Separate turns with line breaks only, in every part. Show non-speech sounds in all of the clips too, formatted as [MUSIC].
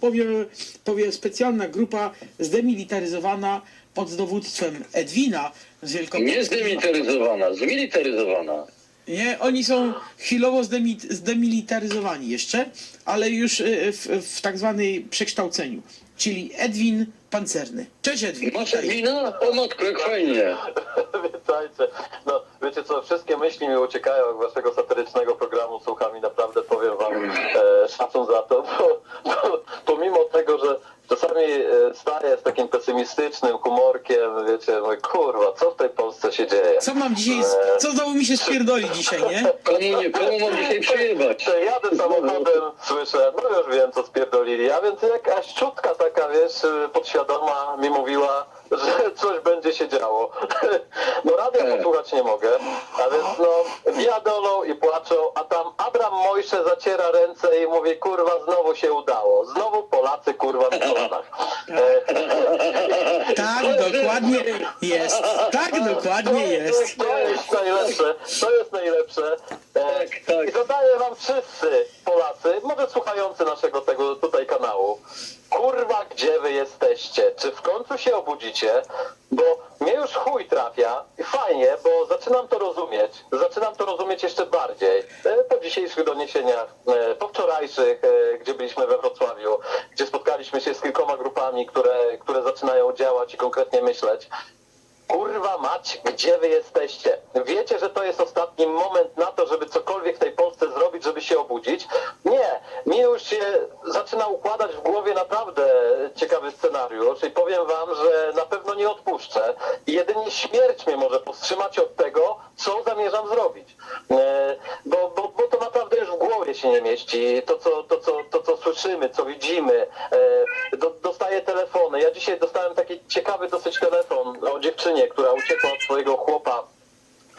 powie, powie specjalna grupa zdemilitaryzowana pod dowództwem Edwina z
Nie
Wielkopolski.
zdemilitaryzowana, zmilitaryzowana.
Nie, oni są chwilowo zdemi, zdemilitaryzowani jeszcze, ale już y, w, w tak zwanej przekształceniu. Czyli Edwin Pancerny. Cześć Edwin.
Masz
witaj.
wina? O matko, jak fajnie. [LAUGHS]
Witajcie. No, wiecie co, wszystkie myśli mi uciekają jak waszego satyrycznego programu słucham i naprawdę powiem wam e, szacun za to, [LAUGHS] bo, bo pomimo tego, że czasami e, staję z takim pesymistycznym humorkiem, wiecie, mówię, kurwa, co w tej Polsce się dzieje?
Co mam dzisiaj, co znowu mi się spierdoli dzisiaj, nie? [LAUGHS]
Komu nie, komu mam dzisiaj przyjebać?
Jadę samochodem, słyszę, no już wiem co spierdolili, a więc jakaś czutka taka, wiesz, podświadoma mi mówiła, że [LAUGHS] coś będzie się działo. [LAUGHS] No radia
Tak.
posłuchać nie mogę, a więc no wiadolą i płaczą, a tam Abram Mojsze zaciera ręce i mówi, kurwa, znowu się udało. Znowu Polacy, kurwa, w kolanach. E, [LAUGHS]
Tak, dokładnie jest. Tak, dokładnie jest.
To jest najlepsze, to jest najlepsze. E,
Tak, tak.
I zadaję wam wszyscy Polacy, może słuchający naszego tego tutaj kanału, kurwa gdzie wy jesteście? Czy w końcu się obudzicie? Bo mnie już chuj trafia i fajnie, bo zaczynam to rozumieć. Zaczynam to rozumieć jeszcze bardziej. E, Po dzisiejszych doniesieniach, e, po wczorajszych, e, gdzie byliśmy we Wrocławiu, gdzie spotkaliśmy się z kilkoma grupami, które, które zaczynają działać i konkretnie myśleć. Kurwa mać, gdzie wy jesteście? Wiecie, że to jest ostatni moment na to, żeby cokolwiek w tej Polsce zrobić, żeby się obudzić? Nie, mi już się zaczyna układać w głowie naprawdę ciekawy scenariusz i powiem wam, że na pewno nie odpuszczę. Jedynie śmierć mnie może powstrzymać od tego, co zamierzam zrobić. E, bo, bo, bo to naprawdę głowie się nie mieści. To, co, to, co, to, co słyszymy, co widzimy. E, do, dostaję telefony. Ja dzisiaj dostałem taki ciekawy dosyć telefon o dziewczynie, która uciekła od swojego chłopa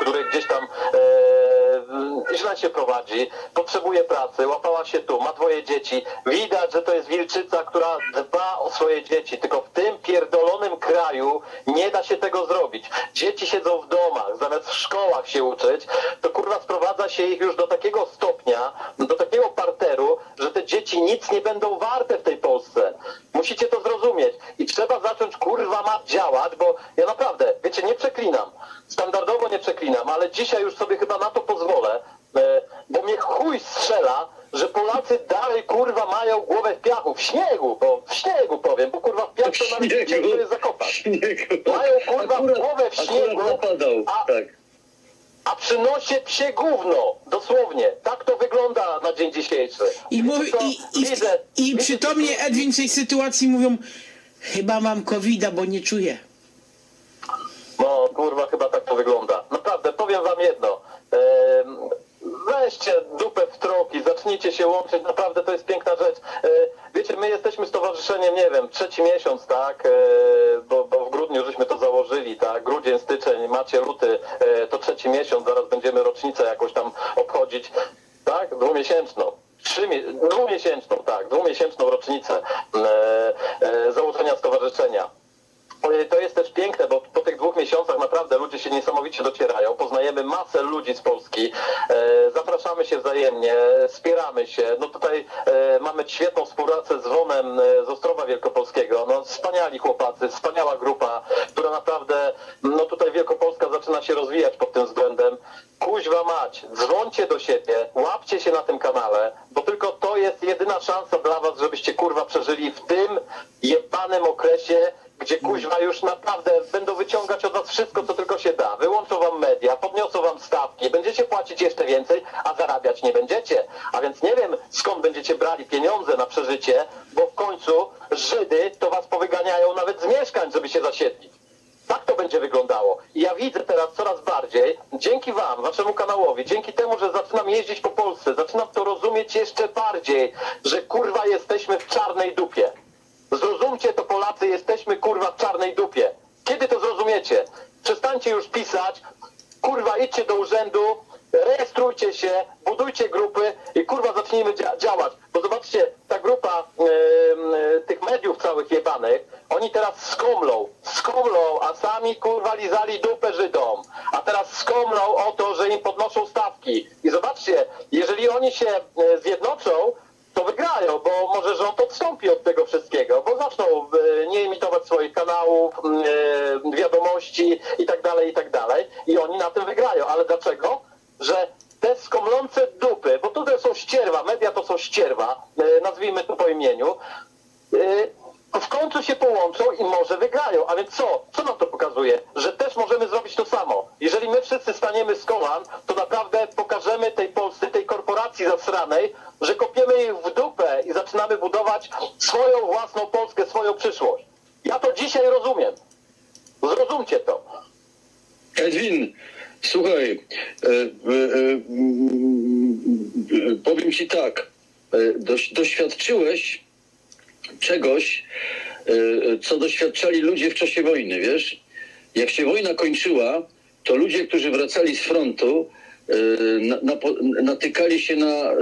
który gdzieś tam e, źle się prowadzi, potrzebuje pracy, łapała się tu, ma dwoje dzieci. Widać, że to jest wilczyca, która dba o swoje dzieci, tylko w tym pierdolonym kraju nie da się tego zrobić. Dzieci siedzą w domach, zamiast w szkołach się uczyć, to kurwa sprowadza się ich już do takiego stopnia, do takiego parteru, że te dzieci nic nie będą warte w tej Polsce. Musicie to zrozumieć i trzeba zacząć kurwa ma działać, bo ja naprawdę, wiecie, nie przeklinam. Nie przeklinam, ale dzisiaj już sobie chyba na to pozwolę, e, bo mnie chuj strzela, że Polacy dalej kurwa mają głowę w piachu, w śniegu, bo w śniegu powiem, bo kurwa w piach to nawet nie ciężko jest zakopać. Mają, kurwa, głowę w śniegu,
Akurat zapadał,
a-
tak.
A przynosi psie gówno, dosłownie. Tak to wygląda na dzień dzisiejszy.
I, mówi, i, i,
Widzę-
i
widzę,
przytomnie Edwin w tej sytuacji mówią chyba mam covid bo nie czuję.
No kurwa, chyba tak to wygląda. Naprawdę, powiem wam jedno. Weźcie dupę w troki, zacznijcie się łączyć, naprawdę to jest piękna rzecz. Wiecie, my jesteśmy stowarzyszeniem, nie wiem, trzeci miesiąc, tak, bo, bo w grudniu żeśmy to założyli, tak, grudzień, styczeń, macie luty, e, to trzeci miesiąc, zaraz będziemy rocznicę jakoś tam obchodzić, tak, dwumiesięczną. Trzy, mie- dwumiesięczną, tak, dwumiesięczną rocznicę e, e, założenia stowarzyszenia. To jest też piękne, bo po tych dwóch miesiącach naprawdę ludzie się niesamowicie docierają. Poznajemy masę ludzi z Polski, e, zapraszamy się wzajemnie, wspieramy się. No tutaj e, mamy świetną współpracę z Wonem e, z Ostrowa Wielkopolskiego. No wspaniali chłopacy, wspaniała grupa, która naprawdę, no tutaj Wielkopolska zaczyna się rozwijać pod tym względem. Kuźwa mać, dzwońcie do siebie, łapcie się na tym kanale, bo tylko to jest jedyna szansa dla was, żebyście kurwa przeżyli w tym jebanym okresie, gdzie kuźwa już naprawdę będą wyciągać od was wszystko, co tylko się da. Wyłączą wam media, podniosą wam stawki, będziecie płacić jeszcze więcej, a zarabiać nie będziecie. A więc nie wiem, skąd będziecie brali pieniądze na przeżycie, bo w końcu Żydy to was powyganiają nawet z mieszkań, żeby się zasiedlić. Tak to będzie wyglądało. I ja widzę teraz coraz bardziej, dzięki wam, waszemu kanałowi, dzięki temu, że zaczynam jeździć po Polsce, zaczynam to rozumieć jeszcze bardziej, że kurwa jesteśmy w czarnej dupie. Zrozumcie to Polacy, jesteśmy kurwa w czarnej dupie. Kiedy to zrozumiecie? Przestańcie już pisać, kurwa idźcie do urzędu, rejestrujcie się, budujcie grupy i kurwa zacznijmy dzia- działać. Bo zobaczcie, ta grupa e, tych mediów całych jebanych, oni teraz skomlą, skomlą, a sami kurwa lizali dupę Żydom. A teraz skomlą o to, że im podnoszą stawki. I zobaczcie, jeżeli oni się e, zjednoczą, to wygrają, bo może rząd odstąpi od tego wszystkiego, bo zaczną e, nie emitować swoich kanałów, e, wiadomości i tak dalej, i tak. I oni na tym wygrają. Ale dlaczego? Że te skomlące dupy, bo tutaj są ścierwa, media to są ścierwa, e, nazwijmy to po imieniu, w końcu się połączą i może wygrają. A więc co? Co nam to pokazuje? Że też możemy zrobić to samo. Jeżeli my wszyscy staniemy z kolan, to naprawdę pokażemy tej zasranej, że kopiemy ich w dupę i zaczynamy budować swoją własną Polskę, swoją przyszłość. Ja to dzisiaj rozumiem. Zrozumcie to.
Edwin, słuchaj, e, e, e, mm, e, powiem ci tak. E, doś, doświadczyłeś czegoś, e, co doświadczali ludzie w czasie wojny, wiesz? Jak się wojna kończyła, to ludzie, którzy wracali z frontu, e, natykali się na, e,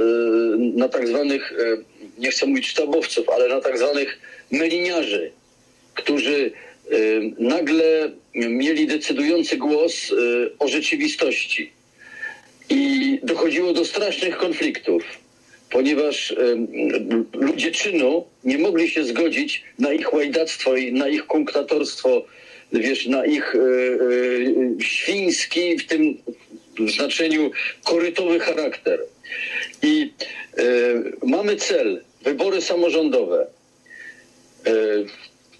na tak zwanych, e, nie chcę mówić sztabowców, ale na tak zwanych meliniarzy, którzy nagle mieli decydujący głos o rzeczywistości. I dochodziło do strasznych konfliktów, ponieważ ludzie czynu nie mogli się zgodzić na ich łajdactwo i na ich kunktatorstwo, wiesz, na ich e, e, świński, w tym znaczeniu korytowy charakter. I e, mamy cel, wybory samorządowe.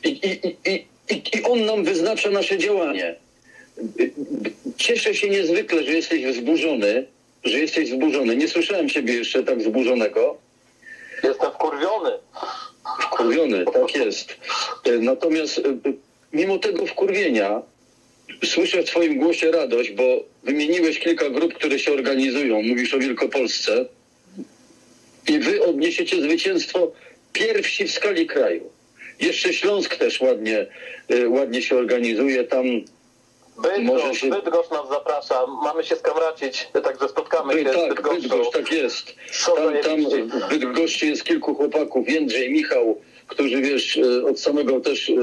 I, i, i, i, on nam wyznacza nasze działanie. Cieszę się niezwykle, że jesteś wzburzony, że jesteś wzburzony. Nie słyszałem ciebie jeszcze tak wzburzonego.
Jestem wkurwiony.
Wkurwiony, tak jest. Natomiast mimo tego wkurwienia słyszę w twoim głosie radość, bo wymieniłeś kilka grup, które się organizują. Mówisz o Wielkopolsce. I wy odniesiecie zwycięstwo pierwsi w skali kraju. Jeszcze Śląsk też ładnie, e, ładnie się organizuje. Tam
Bydgoszcz,
się-
Bydgoszcz nas zaprasza. Mamy się skamracić, także spotkamy
By,
się z
tak,
Bydgoszczą.
Bydgoszcz, tak jest. Tam, tam w Bydgoszczy jest kilku chłopaków, Jędrzej, Michał, którzy wiesz, e, od samego też, e,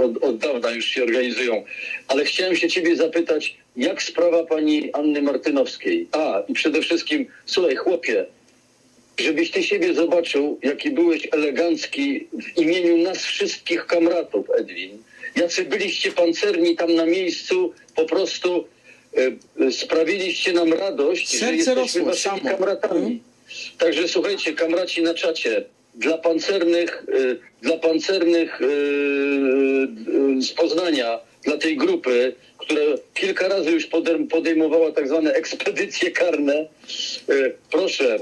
od, od dawna już się organizują. Ale chciałem się ciebie zapytać, jak sprawa pani Anny Martynowskiej? A, i przede wszystkim, słuchaj, chłopie, żebyś ty siebie zobaczył, jaki byłeś elegancki w imieniu nas wszystkich kamratów, Edwin. Jacy byliście pancerni tam na miejscu, po prostu e, sprawiliście nam radość, że
Serce
jesteśmy
rosło
waszymi
samo.
kamratami.
Mhm.
Także słuchajcie, kamraci na czacie, dla pancernych, e, dla pancernych e, e, z Poznania, dla tej grupy, która kilka razy już podejm- podejmowała tak zwane ekspedycje karne, proszę,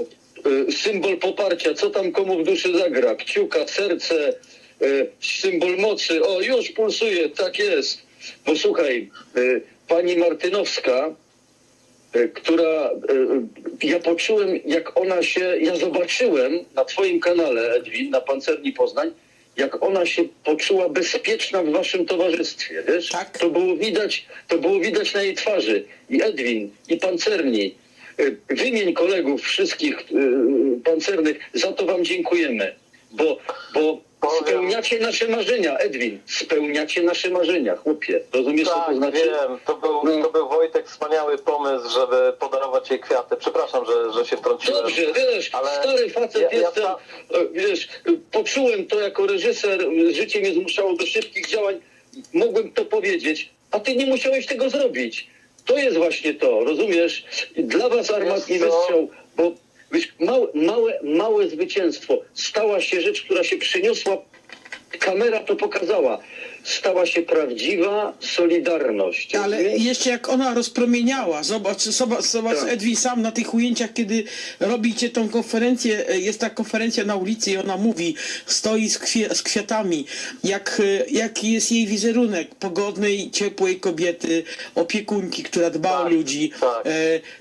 symbol poparcia, co tam komu w duszy zagra, kciuka, serce, symbol mocy, o już pulsuje, tak jest. Bo słuchaj, pani Martynowska, która e, ja poczułem, jak ona się, ja zobaczyłem na twoim kanale, Edwin, na Pancerni Poznań, jak ona się poczuła bezpieczna w waszym towarzystwie, wiesz?
Tak.
To było widać, to było widać na jej twarzy. I Edwin, i Pancerni, e, wymień kolegów wszystkich e, pancernych, za to wam dziękujemy, bo, bo spełniacie nasze marzenia, Edwin, spełniacie nasze marzenia, chłopie. Rozumiesz, co to
Tak,
znaczy?
wiem. To był,
No.
to był Wojtek wspaniały pomysł, żeby podarować jej kwiaty. Przepraszam, że, że się wtrąciłem.
Dobrze, wiesz,
Ale
stary facet
ja- ja
jestem,
sam-
e, wiesz, poczułem to jako reżyser, życie mnie zmuszało do szybkich działań, mogłem to powiedzieć, a ty nie musiałeś tego zrobić. To jest właśnie to, rozumiesz? Dla was armat nie
Wiesz co?
wystrzał, bo małe, małe, małe zwycięstwo, stała się rzecz, która się przyniosła, kamera to pokazała, stała się prawdziwa solidarność.
Ale jeszcze jak ona rozpromieniała, zobacz, zobacz, zobacz
Tak.
Edwin sam na tych ujęciach, kiedy robicie tą konferencję, e, jest ta konferencja na ulicy i ona mówi, stoi z, kwie, z kwiatami, jak, e, jaki jest jej wizerunek pogodnej, ciepłej kobiety, opiekunki, która dba o
Tak,
ludzi,
tak.
e,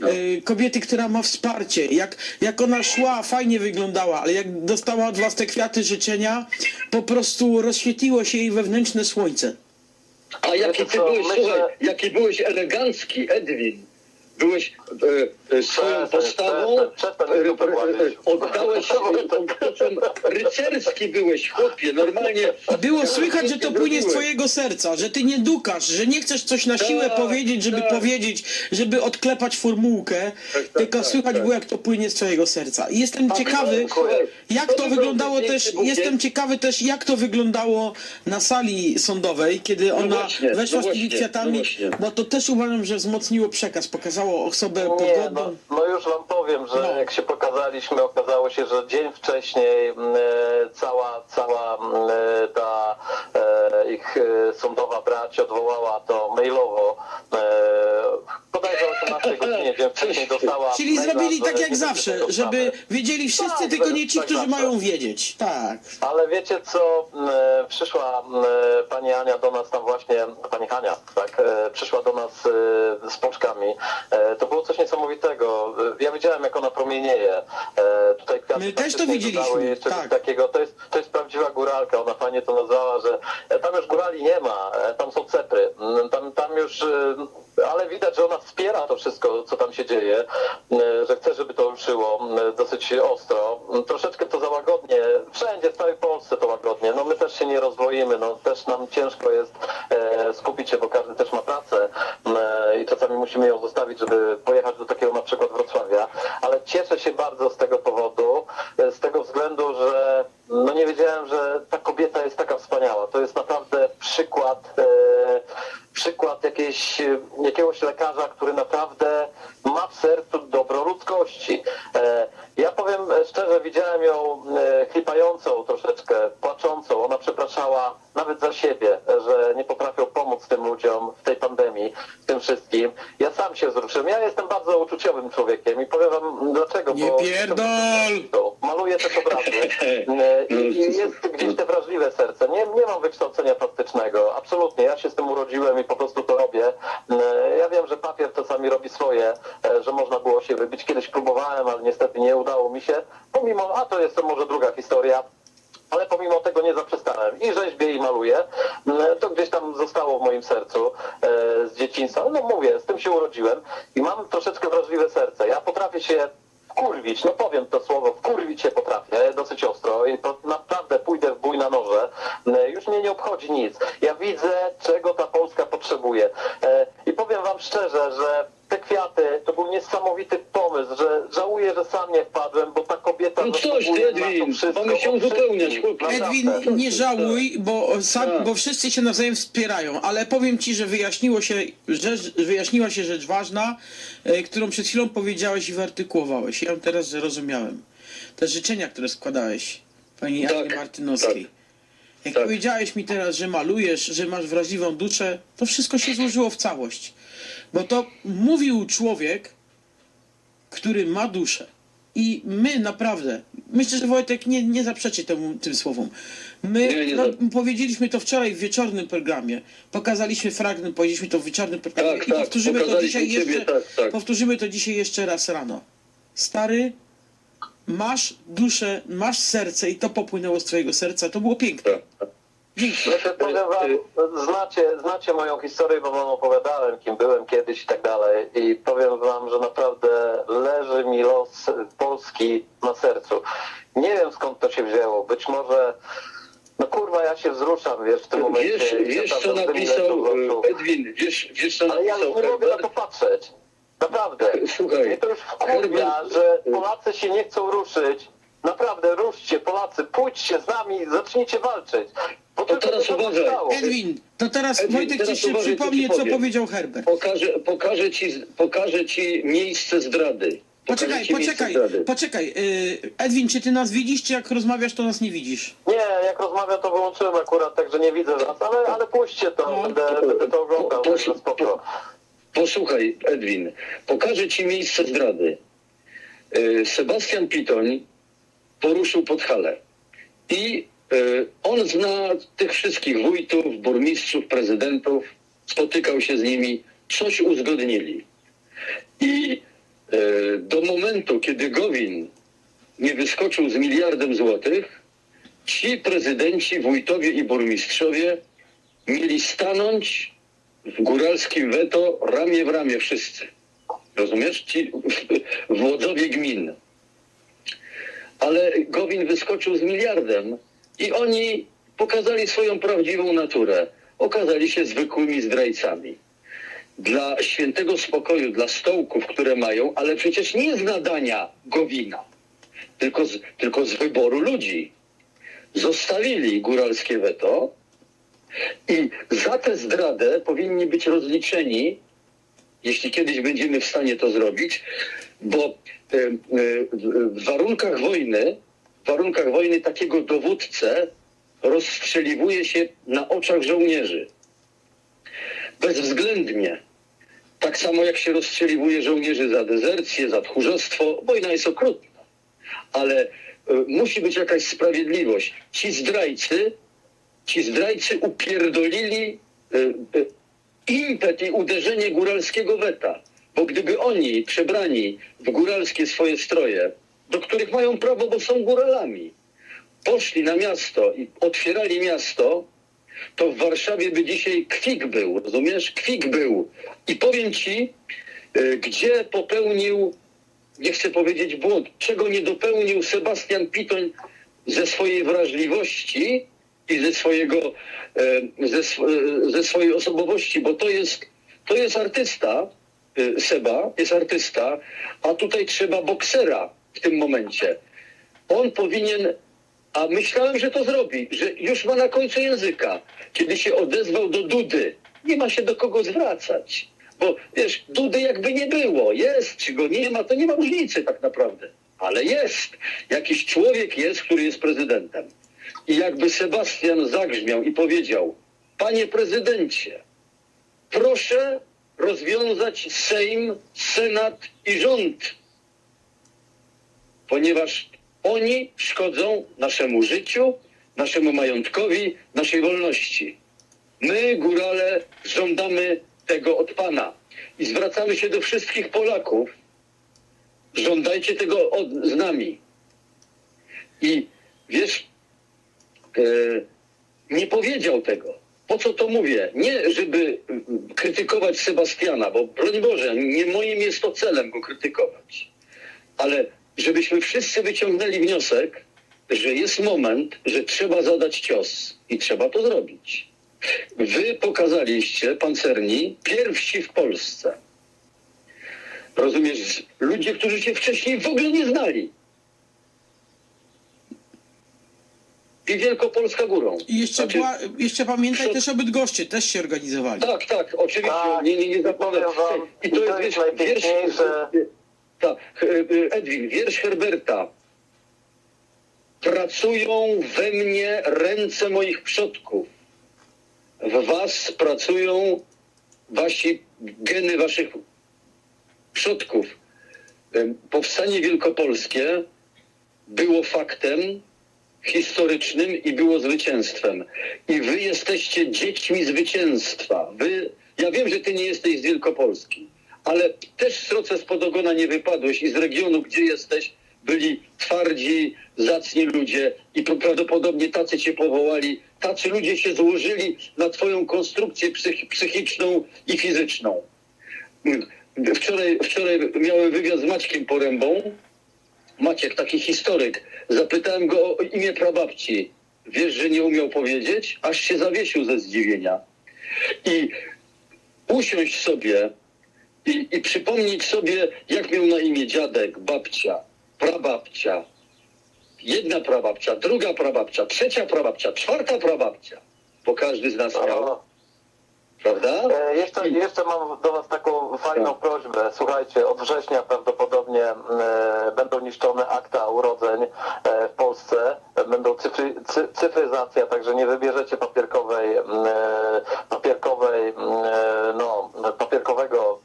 e, kobiety, która ma wsparcie, jak, jak ona szła, fajnie wyglądała, ale jak dostała od was te kwiaty życzenia, po prostu rozświetliło się jej wewnętrzne słońce.
A jaki ty byłeś, słuchaj, jaki byłeś elegancki, Edwin. Byłeś e, e, swoją postawą, e, e, oddałeś, [LAUGHS] oddałeś rycerski byłeś, chłopie, normalnie.
Było słychać, że to płynie z twojego serca, że ty nie dukasz, że nie chcesz coś na siłę
Tak,
powiedzieć, żeby
tak.
powiedzieć, żeby odklepać formułkę,
tak,
tylko
tak,
słychać
tak.
było, jak to płynie z twojego serca. I jestem ciekawy,
dziękuję.
jak to wyglądało też, jestem ciekawy też, jak to wyglądało na sali sądowej, kiedy ona
właśnie,
weszła
no
z tymi kwiatami,
no właśnie.
bo to też uważam, że wzmocniło przekaz, pokazało osobę
Nie, no, no już wam powiem, że
No.
jak się pokazaliśmy, okazało się, że dzień wcześniej e, cała, cała e, ta e, ich e, sądowa brać odwołała to mailowo. Bodajże o 18 godzinie dzień wcześniej dostała.
Czyli
maila,
zrobili
że
tak jak zawsze, żeby wiedzieli wszyscy,
Tak,
tylko nie ci,
tak
którzy
zawsze.
mają wiedzieć. Tak.
Ale wiecie co, e, przyszła e, pani Ania do nas tam właśnie, pani Hania, tak, e, przyszła do nas e, z pączkami. E, To było coś niesamowitego. E, Ja widziałem, jak ona promienieje. E, Tutaj
My też to widzieliśmy, tak.
takiego. To jest, to jest prawdziwa góralka. Ona fajnie to nazwała, że e, tam już górali nie ma, e, tam są cepry. Mm, Tam, tam już, e, ale widać, że ona wspiera to wszystko, co tam się dzieje, e, że chce, żeby to ruszyło dosyć ostro. Troszeczkę to za łagodnie. Wszędzie, w całej Polsce to łagodnie. No my też się nie rozwoimy, no też nam ciężko jest e, skupić się, bo każdy też ma pracę e, i czasami musimy ją zostawić, żeby pojechać do takiego na przykład Wrocławia. Ale cieszę się bardzo z tego powodu, z tego względu, że no nie wiedziałem, że ta kobieta jest taka wspaniała. To jest naprawdę przykład, przykład jakiejś, lekarza, który naprawdę dzieciństwa. No mówię, z tym się urodziłem. I mam troszeczkę wrażliwe serce. Ja potrafię się wkurwić, no powiem to słowo, wkurwić się potrafię dosyć ostro i naprawdę pójdę w bój na noże. E, Już mnie nie obchodzi nic. Ja widzę, czego ta Polska potrzebuje. E, I powiem wam szczerze, że te kwiaty to był niesamowity pomysł, że żałuję, że sam nie wpadłem, bo ta kobieta
No coś, Edwin, mamy się uzupełniać.
Edwin, nie żałuj, bo, sam,
Tak.
bo wszyscy się nawzajem wspierają, ale powiem ci, że wyjaśniło się, rzecz, wyjaśniła się rzecz ważna, e, którą przed chwilą powiedziałeś i wyartykułowałeś. Ja teraz zrozumiałem. Te życzenia, które składałeś pani
Tak,
Janie Martynowskiej. Jak
tak.
powiedziałeś mi teraz, że malujesz, że masz wrażliwą duszę, to wszystko się złożyło w całość. Bo to mówił człowiek, który ma duszę. I my naprawdę, myślę, że Wojtek nie, nie zaprzeczy temu, tym słowom. My
Nie, nie
no, powiedzieliśmy to wczoraj w wieczornym programie. Pokazaliśmy fragment, powiedzieliśmy to w wieczornym programie
Tak,
i
tak,
powtórzymy to dzisiaj
ciebie,
jeszcze.
tak, tak.
Powtórzymy to dzisiaj jeszcze raz rano. Stary, masz duszę, masz serce i to popłynęło z twojego serca. To było piękne.
Tak.
Dzięki.
Znaczy, powiem wam, znacie, znacie moją historię, bo wam opowiadałem, kim byłem kiedyś i tak dalej. I powiem wam, że naprawdę leży mi los Polski na sercu. Nie wiem skąd to się wzięło. Być może, no kurwa, ja się wzruszam, wiesz, w tym momencie.
Wiesz, wiesz co napisał e, Edwin, wiesz, wiesz co
Ale ja nie mogę na to patrzeć. Naprawdę. [LAUGHS]
Słuchaj,
Mnie to już wkurwia,
Herbert-
że Polacy się nie chcą ruszyć. Naprawdę, ruszcie Polacy, pójdźcie z nami, zacznijcie walczyć. Bo tylko
teraz
to
uważaj.
Edwin, to teraz
Edwin,
Wojtek
teraz
ci
uważaj, co
przypomnie,
ci
co
powiem.
powiedział Herbert.
Pokażę, pokażę, ci, pokażę ci miejsce zdrady. Pokażę
Poczekaj,
ci miejsce
poczekaj,
zdrady.
poczekaj. Yy, Edwin, czy ty nas widzisz, czy jak rozmawiasz, to nas nie widzisz?
Nie, jak rozmawiam, to wyłączyłem akurat, także nie widzę was, ale, ale puśćcie to,
No.
będę, będę to oglądał,
Po- po-
także spoko.
Posłuchaj, Edwin, pokażę ci miejsce zdrady. E, Sebastian Pitoń poruszył Podhale. I e, on zna tych wszystkich wójtów, burmistrzów, prezydentów, spotykał się z nimi, coś uzgodnili. I e, do momentu, kiedy Gowin nie wyskoczył z miliardem złotych, ci prezydenci, wójtowie i burmistrzowie mieli stanąć w góralskim weto ramię w ramię wszyscy. Rozumiesz? Ci [LAUGHS] wodzowie gmin. Ale Gowin wyskoczył z miliardem i oni pokazali swoją prawdziwą naturę. Okazali się zwykłymi zdrajcami. Dla świętego spokoju, dla stołków, które mają, ale przecież nie z nadania Gowina, tylko z, tylko z wyboru ludzi. Zostawili góralskie weto i za tę zdradę powinni być rozliczeni jeśli kiedyś będziemy w stanie to zrobić, bo w warunkach wojny, w warunkach wojny takiego dowódcę rozstrzeliwuje się na oczach żołnierzy. Bezwzględnie. Tak samo jak się rozstrzeliwuje żołnierzy za dezercję, za tchórzostwo. Wojna jest okrutna. Ale e, musi być jakaś sprawiedliwość. Ci zdrajcy, ci zdrajcy upierdolili impet i uderzenie góralskiego weta. Bo gdyby oni przebrani w góralskie swoje stroje, do których mają prawo, bo są góralami, poszli na miasto i otwierali miasto, to w Warszawie by dzisiaj kwik był, rozumiesz? Kwik był. I powiem ci, y, gdzie popełnił, nie chcę powiedzieć błąd, czego nie dopełnił Sebastian Pitoń ze swojej wrażliwości i ze swojego, e, ze, e, ze swojej osobowości, bo to jest, to jest artysta, e, Seba, jest artysta, a tutaj trzeba boksera w tym momencie. On powinien, a myślałem, że to zrobi, że już ma na końcu języka, kiedy się odezwał do Dudy. Nie ma się do kogo zwracać. Bo wiesz, Dudy jakby nie było, jest, czy go nie ma, to nie ma różnicy tak naprawdę. Ale jest. Jakiś człowiek jest, który jest prezydentem. I jakby Sebastian zagrzmiał i powiedział: Panie prezydencie, proszę rozwiązać Sejm, Senat i rząd, ponieważ oni szkodzą naszemu życiu, naszemu majątkowi, naszej wolności. My, górale, żądamy tego od Pana i zwracamy się do wszystkich Polaków. Żądajcie tego od, z nami. I wiesz, e, nie powiedział tego. Po co to mówię? Nie, żeby mm, krytykować Sebastiana, bo broń Boże, nie moim jest to celem go krytykować. Ale żebyśmy wszyscy wyciągnęli wniosek, że jest moment, że trzeba zadać cios i trzeba to zrobić. Wy pokazaliście, pancerni, pierwsi w Polsce. Rozumiesz, ludzie, którzy się wcześniej w ogóle nie znali. I Wielkopolska górą.
I jeszcze,
Znaczy-
była, jeszcze pamiętaj
przed-
też o Bydgoszczy, też się organizowali.
Tak, tak, oczywiście.
Tak,
nie, nie, nie zapomnę. I to jest,
to jest
wiesz,
najpiękniejsze.
wiersz, tak, e, Edwin, wiersz Herberta. Pracują we mnie ręce moich przodków. W was pracują wasi geny waszych przodków. Em, Powstanie wielkopolskie było faktem historycznym i było zwycięstwem. I wy jesteście dziećmi zwycięstwa. Wy, ja wiem, że ty nie jesteś z Wielkopolski, ale też z Sroce spod ogona nie wypadłeś i z regionu, gdzie jesteś, byli twardzi, zacni ludzie i prawdopodobnie tacy cię powołali. Tacy ludzie się złożyli na twoją konstrukcję psych- psychiczną i fizyczną. Wczoraj, wczoraj miałem wywiad z Maćkiem Porębą. Maciek, taki historyk. Zapytałem go o imię prababci. Wiesz, że nie umiał powiedzieć? Aż się zawiesił ze zdziwienia. I usiąść sobie i, i przypomnieć sobie, jak miał na imię dziadek, babcia, prababcia, jedna prababcia, druga prababcia, trzecia prababcia, czwarta prababcia. Bo każdy z nas miał. Prawda?
E, Jeszcze, jeszcze mam do Was taką fajną
Tak.
prośbę. Słuchajcie, od września prawdopodobnie e, będą niszczone akta urodzeń e, w Polsce. Będą cyfry, cy, cyfryzacja, także nie wybierzecie papierkowej, e, papierkowej, e, no, papierkowego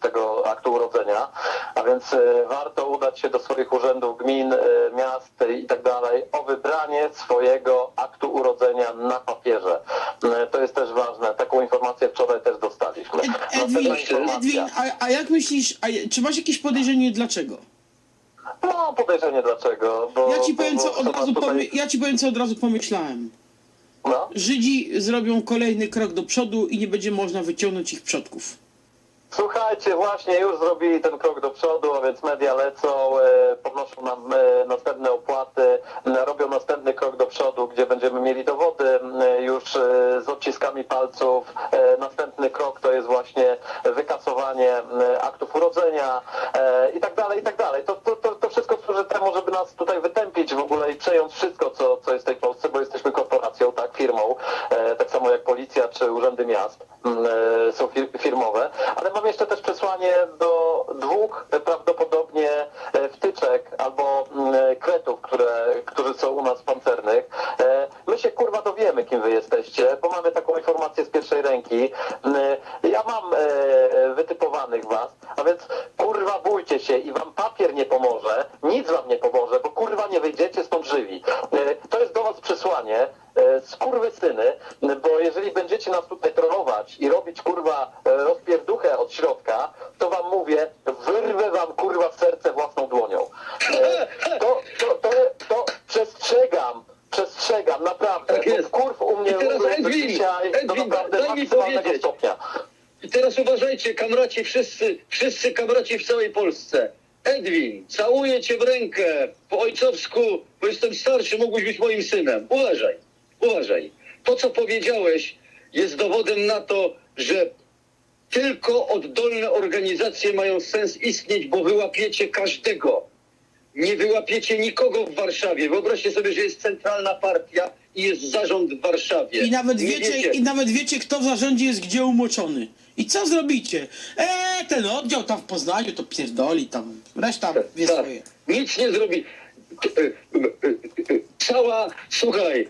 A więc e, warto udać się do swoich urzędów gmin, e, miast i tak dalej o wybranie swojego aktu urodzenia na papierze. E, To jest też ważne. Taką informację wczoraj też dostaliśmy. Następna
Edwin. Edwin a, a jak myślisz, a, czy masz jakieś podejrzenie dlaczego?
No, podejrzenie dlaczego. Bo,
Ja ci powiem,
bo
co od razu,
tutaj-
ja ci powiem, co od razu pomyślałem.
No,
Żydzi zrobią kolejny krok do przodu i nie będzie można wyciągnąć ich przodków.
Słuchajcie, właśnie już zrobili ten krok do przodu, a więc media lecą, e, podnoszą nam e, następne opłaty, robią następny krok do przodu, gdzie będziemy mieli dowody już e, z odciskami palców. Następny krok to jest właśnie wykasowanie aktów urodzenia i tak dalej, i tak dalej. To, to, to, to wszystko służy temu, żeby nas tutaj wytępić w ogóle i przejąć wszystko, co, co jest w tej Polsce, bo jesteśmy korporacją, tak, firmą, e, tak samo jak policja czy urzędy miast m, e, są fir- firmowe, ale mam jeszcze też przesłanie do dwóch prawdopodobnie e, wtyczek albo m, e, kretów, które, którzy są u nas pancernych. My się kurwa dowiemy, kim wy jesteście, bo mamy taką informację z pierwszej ręki. M, Ja mam wytypowanych was, a więc kurwa bójcie się i wam papier nie pomoże, nic wam nie pomoże, naprawdę.
Tak jest.
Kurw u mnie
I teraz Edwin,
do
Edwin,
naprawdę
daj mi
maksymalnego
powiedzieć.
stopnia.
I teraz uważajcie, kamraci, wszyscy, wszyscy kamraci w całej Polsce. Edwin, całuję cię w rękę po ojcowsku, bo jestem starszy, mógłbyś być moim synem. Uważaj, uważaj. To, co powiedziałeś, jest dowodem na to, że tylko oddolne organizacje mają sens istnieć, bo wyłapiecie każdego. Nie wyłapiecie nikogo w Warszawie. Wyobraźcie sobie, że jest centralna partia i jest zarząd w Warszawie.
I nawet
Nie
wiecie, i nawet wiecie, kto w zarządzie jest gdzie umoczony. I co zrobicie? Eee, ten oddział tam w Poznaniu to pierdoli tam. Reszta wie
Tak,
swoje.
nic nie zrobi. E, e, e, Cała, słuchaj,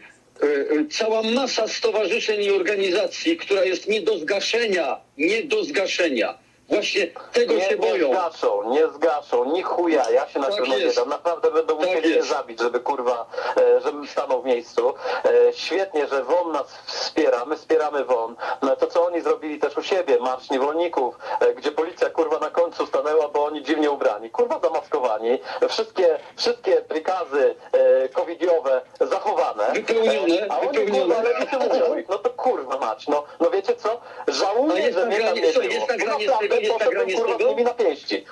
cała masa stowarzyszeń i organizacji, która jest nie do zgaszenia, nie do zgaszenia. Właśnie tego
Nie,
się
nie
boją.
zgaszą, nie zgaszą, ni chuja, ja się na
Tak
pewno nie dam. Naprawdę będą
Tak
musieli mnie zabić, żeby kurwa, e, żebym stanął w miejscu. E, Świetnie, że WON nas wspiera, my wspieramy WON. No, to co oni zrobili też u siebie, Marsz Niewolników, e, gdzie policja kurwa na końcu stanęła, bo oni dziwnie ubrani. Kurwa zamaskowani, wszystkie, wszystkie prikazy covidiowe zachowane.
Wypełnione,
A oni
wypełnione.
kurwa legitymują ich. No to kurwa mać, no, no wiecie co? Żałuję, że mnie tam nie było.
jest nagranie z Jest nagranie z tego?
z na pięści.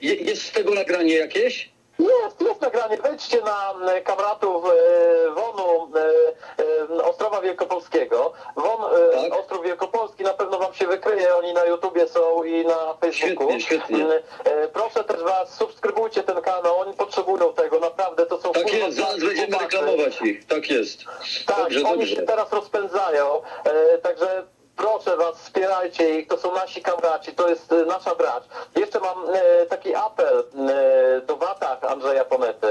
Je- Jest z tego nagranie jakieś?
Jest, jest nagranie. Wejdźcie na kamratów e, WON-u e, e, Ostrowa Wielkopolskiego. WON e,
Tak.
Ostrów Wielkopolski na pewno wam się wykryje. Oni na YouTubie są i na Facebooku.
Świetnie, świetnie.
E, Proszę też was, subskrybujcie ten kanał. Oni potrzebują tego. Naprawdę to są
Tak
kurwa
jest, zaraz będziemy reklamować ich. Tak jest.
Tak,
Dobrze,
oni
dobrze.
się teraz rozpędzają, e, także proszę was, wspierajcie ich, to są nasi kamraci, to jest e, nasza brać. Jeszcze mam e, taki apel e, do Watach Andrzeja Ponety,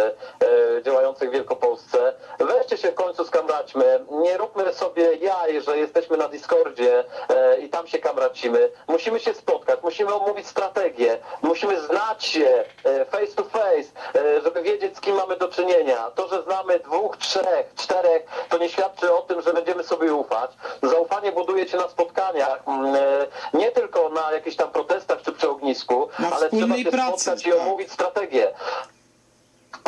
e, działających w Wielkopolsce. Weźcie się w końcu skamraćmy, nie róbmy sobie jaj, że jesteśmy na Discordzie e, i tam się kamracimy. Musimy się spotkać, musimy omówić strategię, musimy znać się e, face to face, e, żeby wiedzieć z kim mamy do czynienia. To, że znamy dwóch, trzech, czterech, to nie świadczy o tym, że będziemy sobie ufać. Zaufanie buduje się na spotkaniach, mm, e, nie tylko na jakichś tam protestach czy przy ognisku, ale trzeba się
pracy,
spotkać i
tak.
omówić strategię.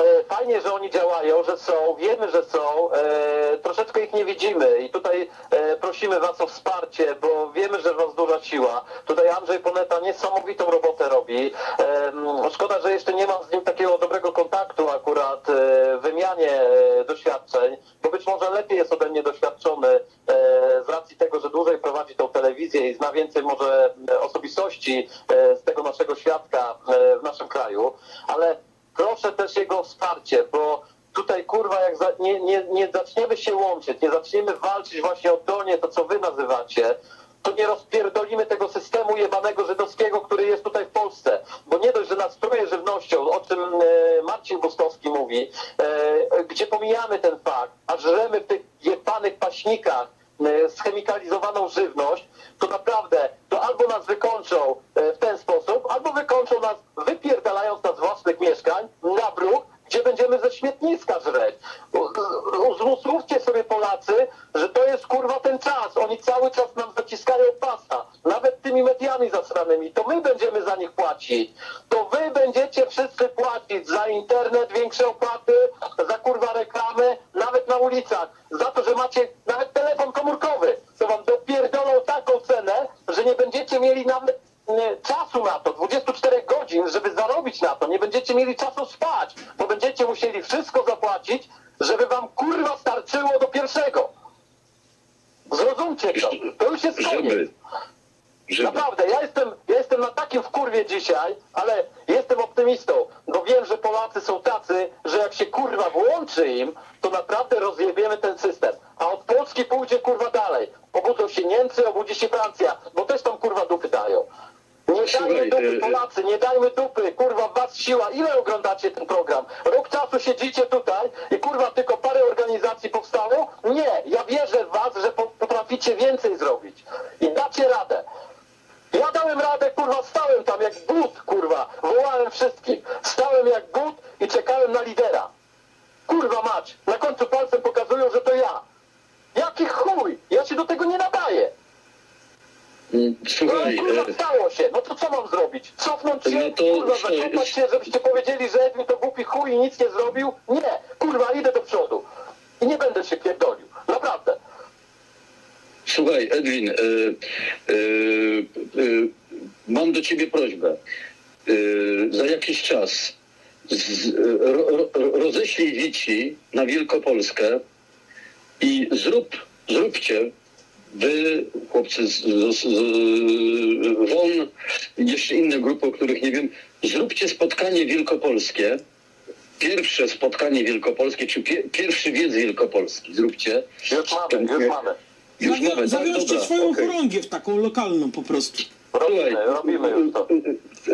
E, Fajnie, że oni działają, że są, wiemy, że są, e, troszeczkę ich nie widzimy i tutaj e, prosimy Was o wsparcie, bo wiemy, że Was duża siła. Tutaj Andrzej Poneta niesamowitą robotę robi. E, m, szkoda, że jeszcze nie mam z nim takiego dobrego kontaktu akurat e, w wymianie e, doświadczeń, bo być może lepiej jest ode mnie doświadczony e, z racji tego, że dłużej prowadzi tą zna więcej może e, osobistości e, z tego naszego świadka e, w naszym kraju, ale proszę też jego wsparcie, bo tutaj kurwa jak za, nie, nie, nie zaczniemy się łączyć, nie zaczniemy walczyć właśnie oddolnie to, co wy nazywacie, to nie rozpierdolimy tego systemu jebanego żydowskiego, który jest tutaj w Polsce. Bo nie dość, że nas truje żywnością, o czym e, Marcin Bustowski mówi, e, gdzie pomijamy ten fakt, a żremy w tych jebanych paśnikach e, schemikalizowaną żywność, to naprawdę to albo nas wykończą e, w ten sposób, albo wykończą nas wypierdalając nas z własnych mieszkań na bruk, gdzie będziemy ze śmietniska żreć. Niemcy, obudzi się Francja, bo też tam kurwa dupy dają. Nie
Słuchaj,
dajmy dupy
e, e-
Polacy, nie dajmy dupy, kurwa was siła. Ile oglądacie ten program? Rok czasu siedzicie tutaj i kurwa tylko parę organizacji powstało? Nie, ja wierzę w was, że po- potraficie więcej zrobić. I dacie radę. Ja dałem radę, kurwa, stałem tam jak but, kurwa. Wołałem wszystkich. Stałem jak but i czekałem na lidera. Kurwa mać. Na końcu palcem pokazują, że to ja. Jaki chuj? Ja się do tego nie nadaję.
Mm,
No
Słuchaj,
kurwa,
e,
stało się. No to co mam zrobić? Cofnąć się?
No to
kurwa, zakopać się, żebyście powiedzieli, że Edwin to głupi chuj i nic nie zrobił? Nie. Kurwa, idę do przodu. I nie będę się pierdolił. Naprawdę.
słuchaj, Edwin, e, e, e, mam do ciebie prośbę. E, za jakiś czas z, ro, ro, roześlij Wici na Wielkopolskę i zrób, zróbcie wy, chłopcy z, z, z, WON, i jeszcze inne grupy, o których nie wiem, zróbcie spotkanie wielkopolskie, pierwsze spotkanie wielkopolskie, czy pie, pierwszy wiec wielkopolski, zróbcie.
Już mamy, już mamy.
Już mamy, tak?
zawiążcie
Dobra,
swoją
okej.
chorągiew taką lokalną po prostu.
Słuchaj,
Robimy, robimy już to.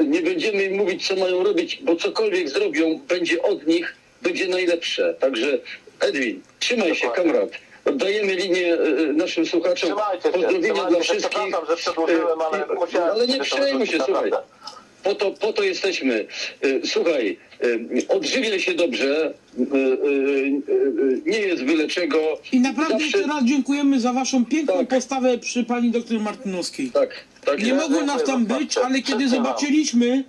nie będziemy im mówić, co mają robić, bo cokolwiek zrobią, będzie od nich, będzie najlepsze. Także Edwin, trzymaj się,
Dokładnie.
kamrat. Oddajemy linię e, naszym słuchaczom.
Trzymajcie
Pozdrowienia dla
się.
wszystkich.
Przepraszam, że przedłużyłem, ale
E,
musiałem
Ale nie przejmuj się, słuchaj. Po to, po to jesteśmy. E, Słuchaj, e, odżywiaj się dobrze. e, e, e, Nie jest byle czego.
I naprawdę
Zawsze-
jeszcze raz dziękujemy za waszą piękną
Tak.
postawę przy pani doktor Martynowskiej.
Tak, tak
Nie
jest.
mogło nas tam być, ale kiedy zobaczyliśmy,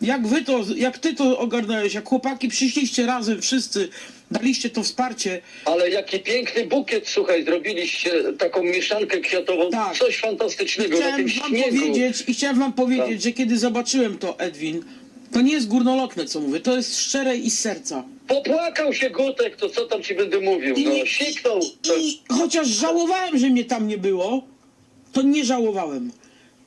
jak wy to, jak ty to ogarnąłeś, jak chłopaki przyszliście razem wszyscy, daliście to wsparcie,
Ale jaki piękny bukiet, słuchaj, zrobiliście taką mieszankę kwiatową,
Tak.
coś fantastycznego na
chciałem
tym
wam
śniegu.
powiedzieć i chciałem wam powiedzieć,
Tak.
że kiedy zobaczyłem to, Edwin, to nie jest górnolotne, co mówię, to jest szczere i z serca.
Popłakał się Gutek, to co tam ci będę mówił,
I,
no, siknął.
i, I chociaż żałowałem, że mnie tam nie było, to nie żałowałem.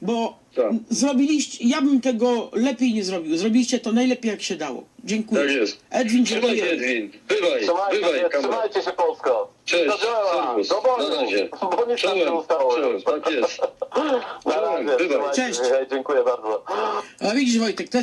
Bo
Tak.
zrobiliście, ja bym tego lepiej nie zrobił. Zrobiliście to najlepiej jak się dało. Dziękuję.
Tak jest.
Edwin,
Trzymaj się,
dziękuję.
Edwin. Bywaj,
Trzymajcie
bywaj,
się, trzymajcie się Polsko.
Cześć,
Do dzieła,
serwus.
do boju,
Na razie.
bo nic nam nie
Czołem,
zostało.
czołem, tak jest.
Na razie,
Bywaj.
trzymajcie
Cześć.
się, dziękuję bardzo.
A widzisz Wojtek, to